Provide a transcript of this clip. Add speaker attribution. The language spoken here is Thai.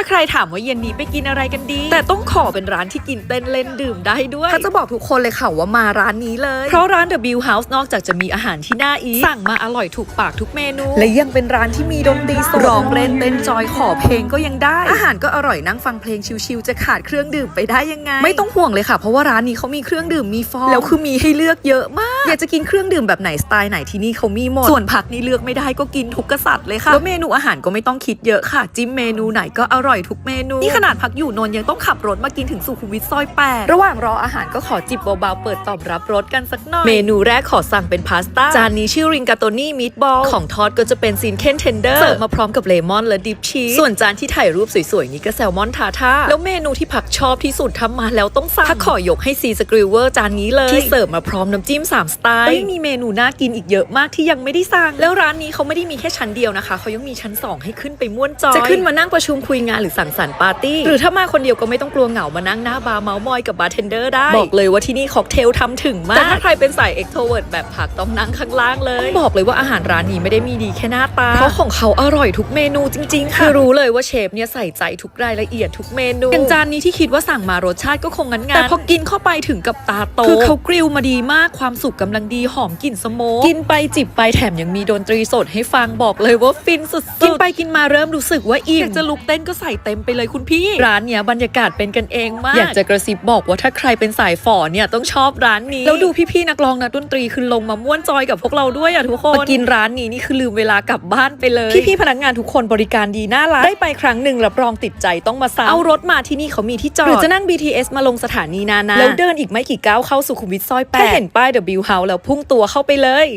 Speaker 1: ถ้าใครถามว่าเย็นนี้ไปกินอะไรกันดี แต่ต้องขอเป็นร้านที่กินเต้นเล่นดื่มได้ด้วย
Speaker 2: ถ้าจะบอกทุกคนเลยค่ะว่ามาร้านนี้เลย
Speaker 1: เพราะร้าน The Bill House นอกจากจะมีอาหารที่น่าอีทสั่งมาอร่อยถูกปากทุกเมนู
Speaker 2: และยังเป็นร้านที่มีดนตรีสด
Speaker 1: ร้องเล่นเต้นจอยขอเพลงก็ยังได้
Speaker 2: อาหารก็อร่อยนั่งฟังเพลงชิลๆจะขาดเครื่องดื่มไปได้ยังไง ไม่ต้องห่วงเลยค่ะ เพราะว่าร้านนี้เขามีเครื่องดื่มมีฟองแล้วคือมีให้เลือกเยอะมากอยากจะกินเครื่องดื่มแบบไหนสไตล์ไหนที่นี่เขามีหมด
Speaker 1: ส่วนผักนี่เลือกไม่ได้ก็กินทุกกษัตริย์เลยค่ะ
Speaker 2: แล้วเมนูอาหารก็ไม่ต้องคิดเยอะค่ะ จิ้มเมนูไหนก็อร่อยทุกเมนู
Speaker 1: นี่ขนาดพักอยู่นนท์ยังต้องขับรถมากินถึงสุขุมวิทซอยแปด
Speaker 2: ระหว่างรออาหารก็ขอจิบเบาๆเปิดตอบรับรสกันสักหน่อย
Speaker 1: เมนูแรกขอสั่งเป็นพาสต้า จานนี้ชื่อริงกาโตนี่มิตบอลของทอดก็จะเป็นซีนเคนเทนเดอร์เสิร์ฟมาพร้อมกับเลมอนและดิปชีสส่วนจานที่ถ่ายรูปสวยๆนี้ก็แซลมอนทาท่าแล้วเมนูที่ผักชอบที่สุดทำมาแล้วต้องสั่งถ้าขอยกให้ซีสกริวเวอร์จานนี้เลยที่เสิร์ฟมาพร้อมน้ำจิ้ม3สไตล์แล้วยังมีเมนูน่ากินอีกเยอะมากที่ยังไม่ได้สั่งแล้วร้านนี้เขาไม่ได้มีแค่ชั้นเดียวนะคะเขายังมีชั้น 2 ให้ขึ้นไปม่วนจอยจะขึ้นมานั่งประชุมคุยงานหรือสังสรรค์ปาร์ตี้หรือถ้ามาคนเดียวก็ไม่ต้องกลัวเหงามานั่งหน้าบาร์เมาส์มอยกับบาร์เทนเดอร์ได้บอกเลยว่าที่นี่ค็อกเทลทำถึงมากแต่ถ้าใครเป็นสายเอ็กโทรเวิร์ดแบบผักต้องนั่งข้างล่างเลยต้องบอกเลยว่าอาหารร้านนี้ไม่ได้มีดีแค่หน้าตาเพราะของเขาอร่อยทุกเมนูจริงๆค่ะคือรู้เลยว่าเชฟเนี่ยใส่ใจทุกรายละเอียดทุกเมนูอย่างจานนี้ที่คิดว่าสั่งมารสชาติก็คงงั้นงแต่พอกินเข้าไปถึงกับตาโตคือเขากริลมาดีมากความสุกกำลังดีหอมกลิ่นสโมกกินไปจิบไปแถมยังมีดนตรีสดให้ฟังบอกเลยว่าฟินสุดๆกินไปกินมาเริ่มรู้สึกว่าอิ่มอยากจะลุกเต้นก็ใส่เต็มไปเลยคุณพี่ ร้านเนี้ยบรรยากาศเป็นกันเองมาก อยากจะกระซิบบอกว่าถ้าใครเป็นสายฝ่อเนี่ยต้องชอบร้านนี้แล้วดูพี่ๆนักร้องนักดนตรีคือลงมาม่วนจอยกับพวกเราด้วยอะทุกคนมากินร้านนี้นี่คือลืมเวลากลับบ้านไปเลย พี่ๆพนักงานทุกคนบริการดีน่ารักได้ไปครั้งหนึ่งรับรองติดใจต้องมาซ้ำเอารถมาที่นี่เขามีที่จอดหรือจะนั่ง BTS มาลงสถานีนานาแล้วเดินอีกไม่กี่ก้าวเข้าสุขุมวิทซอยแปดแค่เห็นป้ายเขาแล้วพุ่งตัวเข้าไปเลย